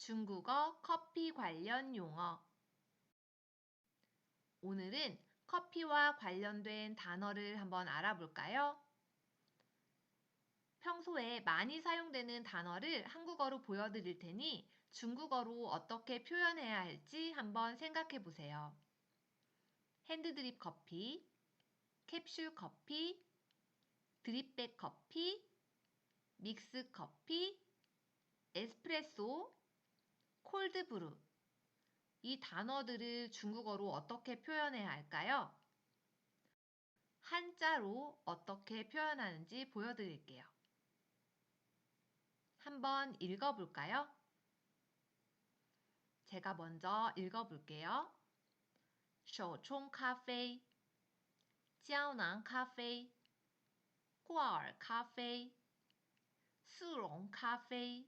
중국어 커피 관련 용어 오늘은 커피와 관련된 단어를 한번 알아볼까요? 평소에 많이 사용되는 단어를 한국어로 보여드릴 테니 중국어로 어떻게 표현해야 할지 한번 생각해 보세요. 핸드드립 커피, 캡슐 커피, 드립백 커피, 믹스 커피, 에스프레소, 콜드브루. 이 단어들을 중국어로 어떻게 표현해야 할까요? 한자로 어떻게 표현하는지 보여드릴게요. 한번 읽어볼까요? 제가 먼저 읽어볼게요. 手冲咖啡, 胶囊咖啡, 挂耳咖啡, 速溶咖啡,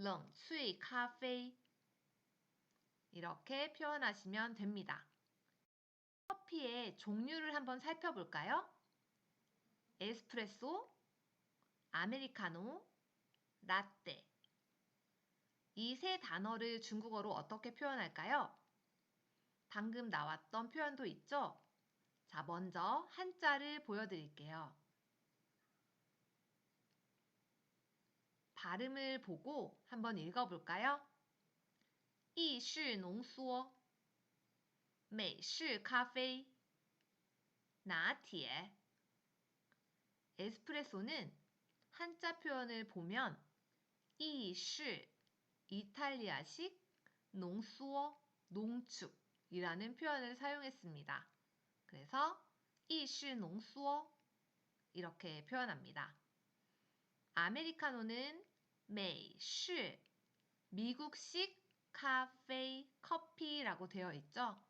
冷 수이 카페 이렇게 표현하시면 됩니다. 커피의 종류를 한번 살펴볼까요? 에스프레소, 아메리카노, 라떼 이 세 단어를 중국어로 어떻게 표현할까요? 방금 나왔던 표현도 있죠? 자, 먼저 한자를 보여드릴게요. 발음을 보고 한번 읽어볼까요? 이시 농소 메시 카페 나티에 에스프레소는 한자 표현을 보면 이시 이탈리아식 농수어 농축이라는 표현을 사용했습니다. 그래서 이시 농수어 이렇게 표현합니다. 아메리카노는 메시 미국식 카페 커피라고 되어 있죠.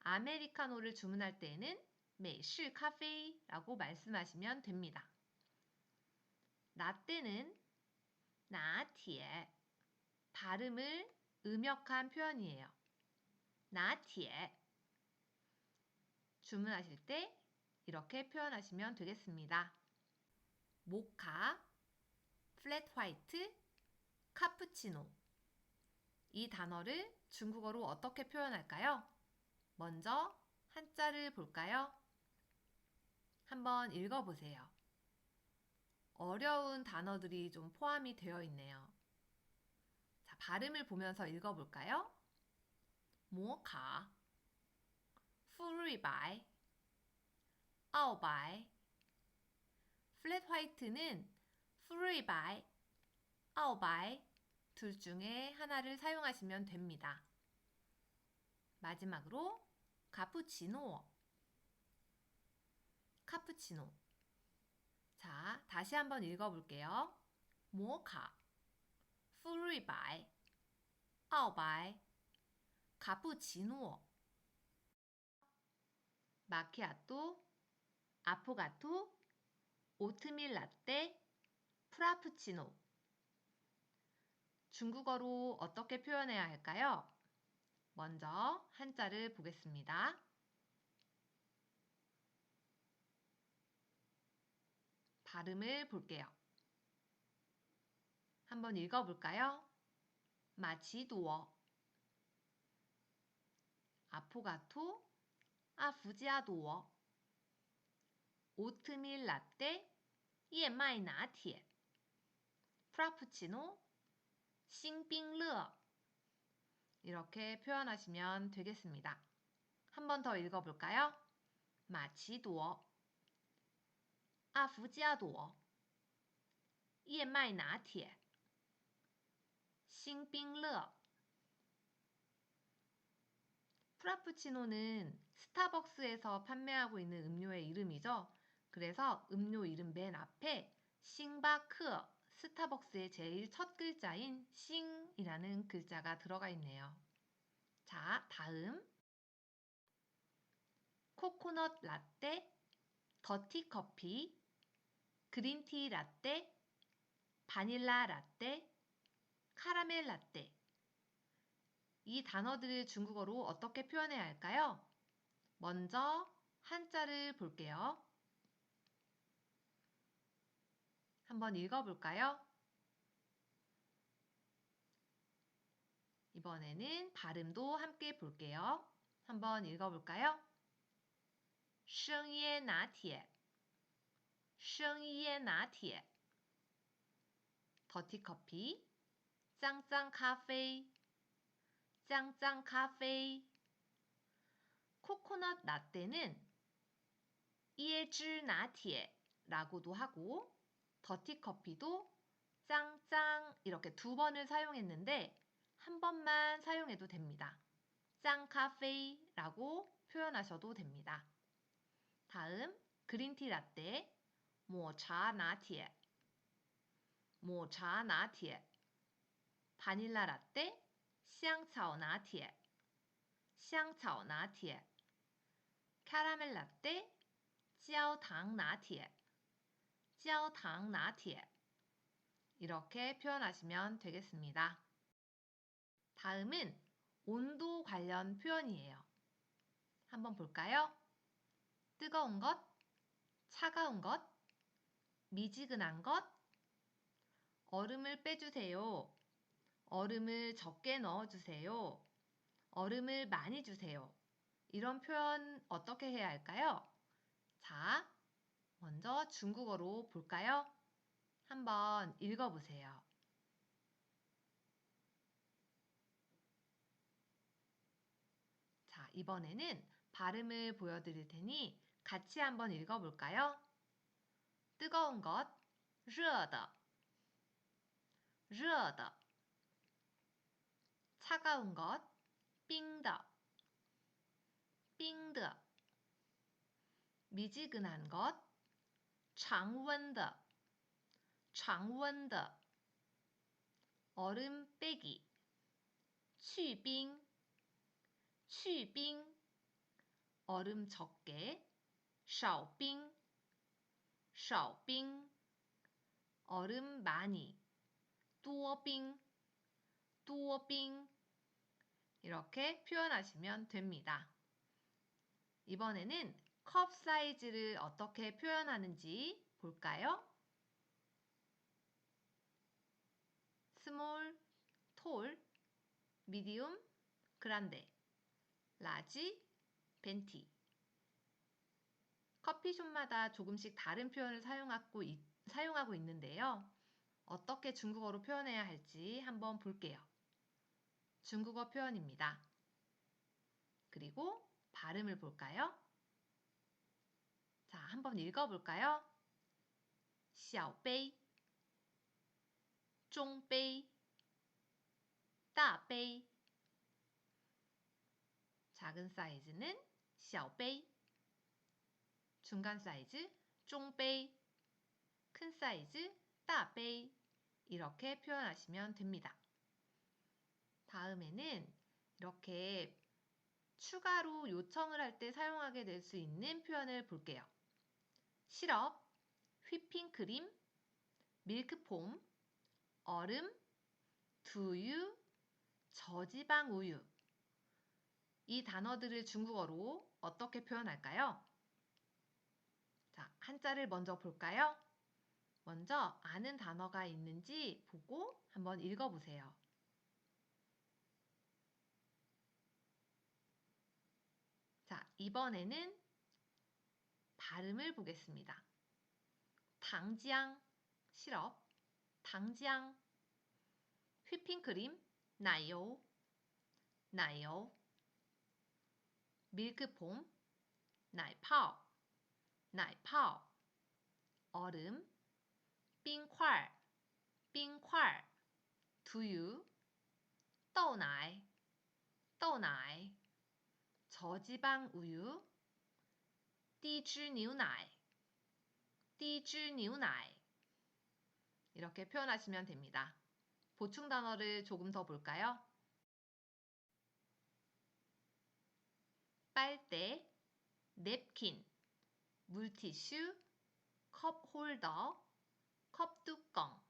아메리카노를 주문할 때에는 메시 카페라고 말씀하시면 됩니다. 라떼는 나티에 발음을 음역한 표현이에요. 나티에 주문하실 때 이렇게 표현하시면 되겠습니다. 모카, 플랫 화이트, 카푸치노 이 단어를 중국어로 어떻게 표현할까요? 먼저 한자를 볼까요? 한번 읽어보세요. 어려운 단어들이 좀 포함이 되어 있네요. 자, 발음을 보면서 읽어볼까요? 모카, 푸르이바이, 아오바이, 플랫 화이트는 푸르이바이, 아오바이 둘 중에 하나를 사용하시면 됩니다. 마지막으로 카푸치노. 카푸치노. 자, 다시 한번 읽어볼게요. 모카, 푸르이바이, 아오바이, 카푸치노, 마키아토, 아포가토, 오트밀 라떼, 프라푸치노. 중국어로 어떻게 표현해야 할까요? 먼저 한자를 보겠습니다. 발음을 볼게요. 한번 읽어볼까요? 마치도어 아포가토 아푸지아도어 오트밀 라떼燕麦 나티에 프라푸치노 싱빙러 이렇게 표현하시면 되겠습니다. 한 번 더 읽어볼까요? 마치도어 아푸지아도어 燕麦 나티에 싱빙러 프라푸치노는 스타벅스에서 판매하고 있는 음료의 이름이죠. 그래서 음료 이름 맨 앞에 싱바크 스타벅스의 제일 첫 글자인 싱이라는 글자가 들어가 있네요. 자, 다음. 코코넛 라떼, 더티 커피, 그린티 라떼, 바닐라 라떼, 카라멜 라떼. 이 단어들을 중국어로 어떻게 표현해야 할까요? 먼저 한자를 볼게요. 한번 읽어볼까요? 이번에는 발음도 함께 볼게요. 한번 읽어볼까요? 生椰拿铁,生椰拿铁 더티 커피, 짱짱 카페, 짱짱 카페 코코넛 라떼는 이에즈 나티에라고도 하고 버티커피도 짱짱 이렇게 두 번을 사용했는데 한 번만 사용해도 됩니다. 짱카페이라고 표현하셔도 됩니다. 다음 그린티 라떼 모차 나티에. 모차 나티에. 바닐라 라떼 샹차오 나티에. 샹차오 나티에. 카라멜 라떼 짜오당 나티에. 焦糖 나티에 이렇게 표현하시면 되겠습니다. 다음은 온도 관련 표현이에요. 한번 볼까요? 뜨거운 것, 차가운 것, 미지근한 것, 얼음을 빼주세요. 얼음을 적게 넣어주세요. 얼음을 많이 주세요. 이런 표현 어떻게 해야 할까요? 자, 먼저 중국어로 볼까요? 한번 읽어보세요. 자, 이번에는 발음을 보여드릴 테니 같이 한번 읽어볼까요? 뜨거운 것, 热的,热的. 차가운 것, 冰的,冰的. 미지근한 것, 常温的,常温的. 얼음 빼기, 去冰,去冰. 얼음 적게, 少冰,少冰. 얼음 많이, 多冰,多冰. 이렇게 표현하시면 됩니다. 이번에는 컵 사이즈를 어떻게 표현하는지 볼까요? 스몰, 톨, 미디움, 그란데, 라지, 벤티. 커피숍마다 조금씩 다른 표현을 사용하고, 있, 사용하고 있는데요. 어떻게 중국어로 표현해야 할지 한번 볼게요. 중국어 표현입니다. 그리고 발음을 볼까요? 자, 한번 읽어볼까요? 小杯, 中杯, 大杯. 작은 사이즈는 小杯, 중간 사이즈 中杯, 큰 사이즈 大杯 이렇게 표현하시면 됩니다. 다음에는 이렇게 추가로 요청을 할 때 사용하게 될 수 있는 표현을 볼게요. 시럽, 휘핑크림, 밀크폼, 얼음, 두유, 저지방 우유. 이 단어들을 중국어로 어떻게 표현할까요? 자, 한자를 먼저 볼까요? 먼저 아는 단어가 있는지 보고 한번 읽어보세요. 자, 이번에는 발음을 보겠습니다. 당지앙 시럽, 당지앙 휘핑크림, 나요, 나요. 밀크폼, 나이파오, 나이파오. 얼음, 빙콸, 빙콸 두유, 떠나이, 떠나이. 저지방 우유, 低脂牛奶,低脂牛奶 이렇게 표현하시면 됩니다. 보충 단어를 조금 더 볼까요? 빨대, 냅킨, 물티슈, 컵 홀더, 컵 뚜껑.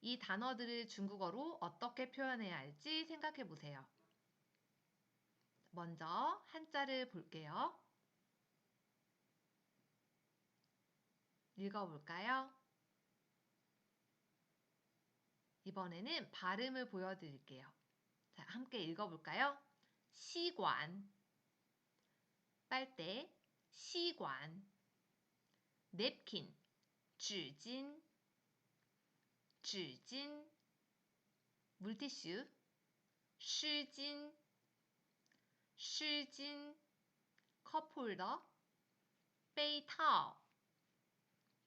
이 단어들을 중국어로 어떻게 표현해야 할지 생각해 보세요. 먼저 한자를 볼게요. 읽어볼까요? 이번에는 발음을 보여드릴게요. 자, 함께 읽어볼까요? 시관, 빨대, 시관, 냅킨, 纸巾, 纸巾, 물티슈, 湿巾, 湿巾, 컵홀더, 杯套,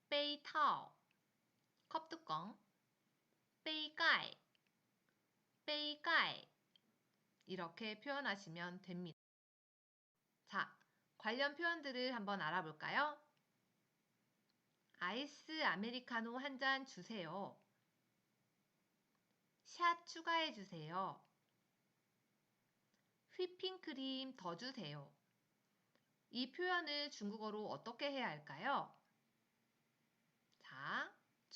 베이타오 컵뚜껑 베이가이 이렇게 표현하시면 됩니다. 자, 관련 표현들을 한번 알아볼까요? 아이스 아메리카노 한 잔 주세요. 샷 추가해 주세요. 휘핑크림 더 주세요. 이 표현을 중국어로 어떻게 해야 할까요?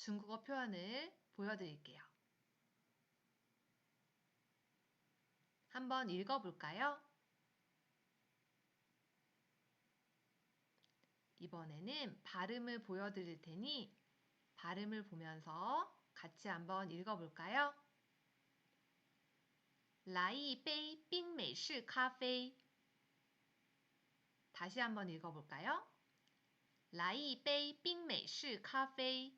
자, 중국어 표현을 보여드릴게요. 한번 읽어볼까요? 이번에는 발음을 보여드릴 테니 발음을 보면서 같이 한번 읽어볼까요? 来一杯冰美式咖啡 다시 한번 읽어볼까요? 来一杯冰美式咖啡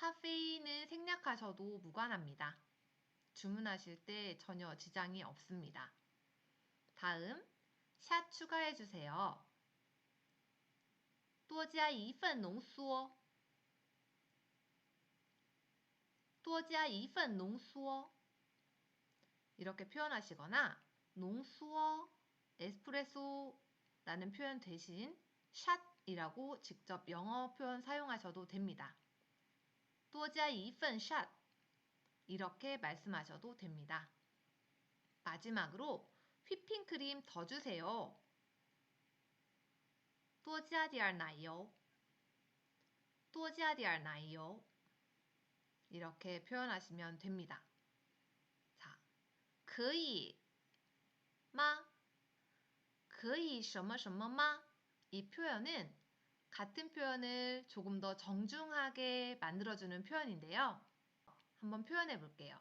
카페인은 생략하셔도 무관합니다. 주문하실 때 전혀 지장이 없습니다. 다음, 샷 추가해주세요. 多加一份浓缩多加一份浓缩 이렇게 표현하시거나 농수어 에스프레소라는 표현 대신 샷이라고 직접 영어 표현 사용하셔도 됩니다. 多加一份 샷 이렇게 말씀하셔도 됩니다. 마지막으로 휘핑크림 더 주세요. 多加点奶油多加点奶油 이렇게 표현하시면 됩니다. 자, 可以吗? 可以什么什么吗? 이 표현은 같은 표현을 조금 더 정중하게 만들어주는 표현인데요. 한번 표현해 볼게요.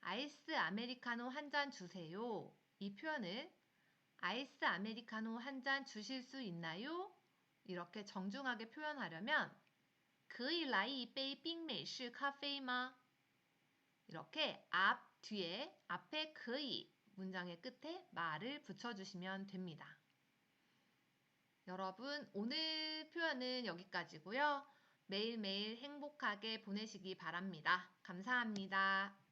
아이스 아메리카노 한 잔 주세요. 이 표현을 아이스 아메리카노 한 잔 주실 수 있나요? 이렇게 정중하게 표현하려면 可以来一杯冰美式咖啡吗? 이렇게 앞, 뒤에, 앞에 可以 문장의 끝에 말을 붙여주시면 됩니다. 여러분, 오늘 표현은 여기까지고요. 매일매일 행복하게 보내시기 바랍니다. 감사합니다.